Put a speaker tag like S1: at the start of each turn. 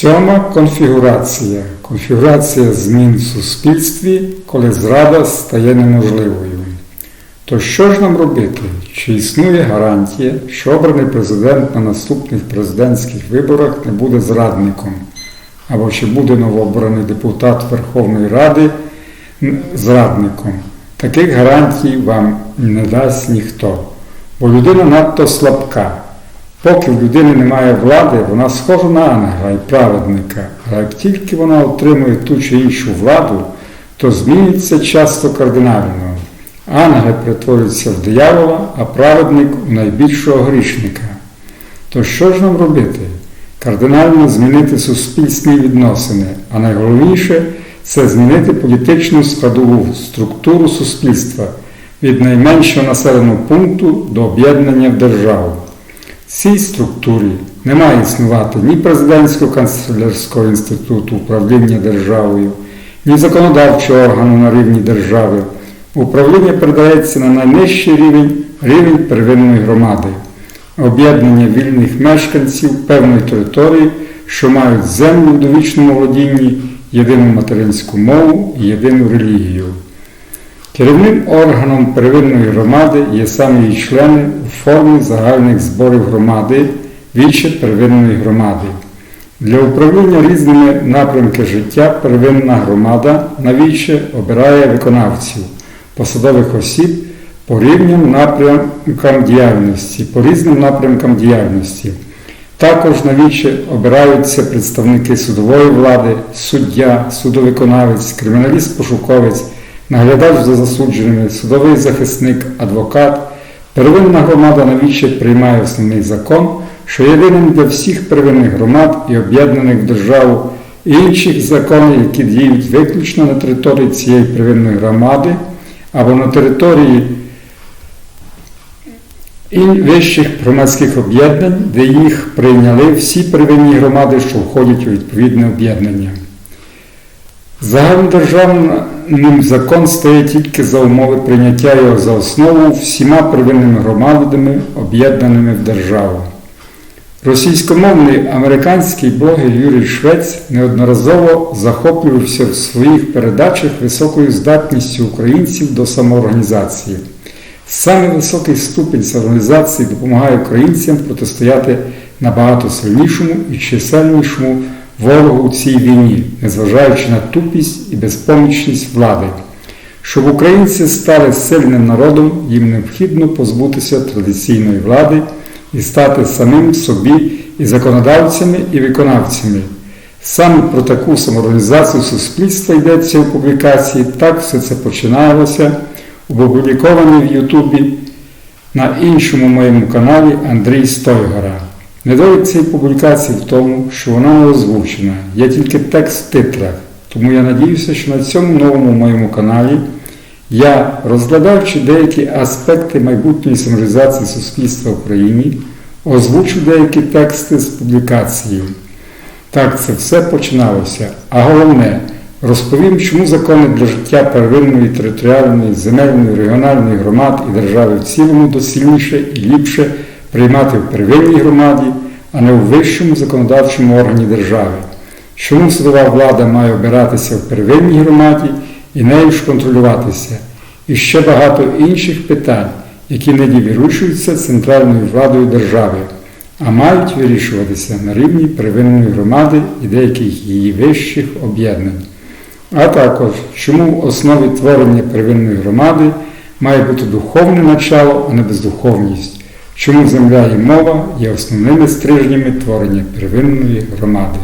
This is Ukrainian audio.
S1: Сьома конфігурація. Конфігурація змін в суспільстві, коли зрада стає неможливою. То що ж нам робити? Чи існує гарантія, що обраний президент на наступних президентських виборах не буде зрадником? Або чи буде новообраний депутат Верховної Ради зрадником? Таких гарантій вам не дасть ніхто, бо людина надто слабка. Поки в людини немає влади, вона схожа на ангела і праведника, а як тільки вона отримує ту чи іншу владу, то зміниться часто кардинально. Ангел перетворюється в диявола, а праведник у найбільшого грішника. То що ж нам робити? Кардинально змінити суспільні відносини, а найголовніше це змінити політичну складову структуру суспільства від найменшого населеного пункту до об'єднання в державу. Цій структурі не має існувати ні президентського канцелярського інституту управління державою, ні законодавчого органу на рівні держави. Управління передається на найнижчий рівень рівень первинної громади, об'єднання вільних мешканців певної території, що мають землю в довічному володінні, єдину материнську мову і єдину релігію. Керівним органом первинної громади є саме її члени у формі загальних зборів громади, віче первинної громади. Для управління різними напрямками життя первинна громада навіче обирає виконавців, посадових осіб по рівним напрямкам діяльності, по різним напрямкам діяльності. Також навіче обираються представники судової влади, суддя, судовиконавець, криміналіст-пошуковець, наглядач за засудженими, судовий захисник, адвокат. Первинна громада навіче приймає основний закон, що єдиним для всіх первинних громад і об'єднаних в державу і інших законів, які діють виключно на території цієї первинної громади або на території і вищих громадських об'єднань, де їх прийняли всі первинні громади, що входять у відповідне об'єднання. Загальнодержавним закон стає тільки за умови прийняття його за основу всіма первинними громадами, об'єднаними в державу. Російськомовний американський блогер Юрій Швець неодноразово захоплювався в своїх передачах високою здатністю українців до самоорганізації. Саме високий ступінь самоорганізації допомагає українцям протистояти набагато сильнішому і чисельнішому ворогу у цій війні, незважаючи на тупість і безпомічність влади. Щоб українці стали сильним народом, їм необхідно позбутися традиційної влади і стати самим собі і законодавцями, і виконавцями. Саме про таку самоорганізацію суспільства йдеться у публікації, так все це починалося, опублікованій в Ютубі на іншому моєму каналі Андрій Стойгора. Недолік цієї публікації в тому, що вона не озвучена, є тільки текст в титрах, тому я надіюся, що на цьому новому моєму каналі я, розглядавши деякі аспекти майбутньої саморизації суспільства в Україні, озвучу деякі тексти з публікації. Так це все починалося. А головне, розповім, чому закони для життя первинної, територіальної, земельної, регіональної громад і держави в цілому доцільніше і ліпше приймати в первинній громаді, а не у вищому законодавчому органі держави. Чому судова влада має обиратися в первинній громаді і нею ж контролюватися? І ще багато інших питань, які не вирішуються центральною владою держави, а мають вирішуватися на рівні первинної громади і деяких її вищих об'єднань. А також, чому в основі творення первинної громади має бути духовне начало, а не бездуховність? Чому земля і мова є основними стрижнями творення первинної громади?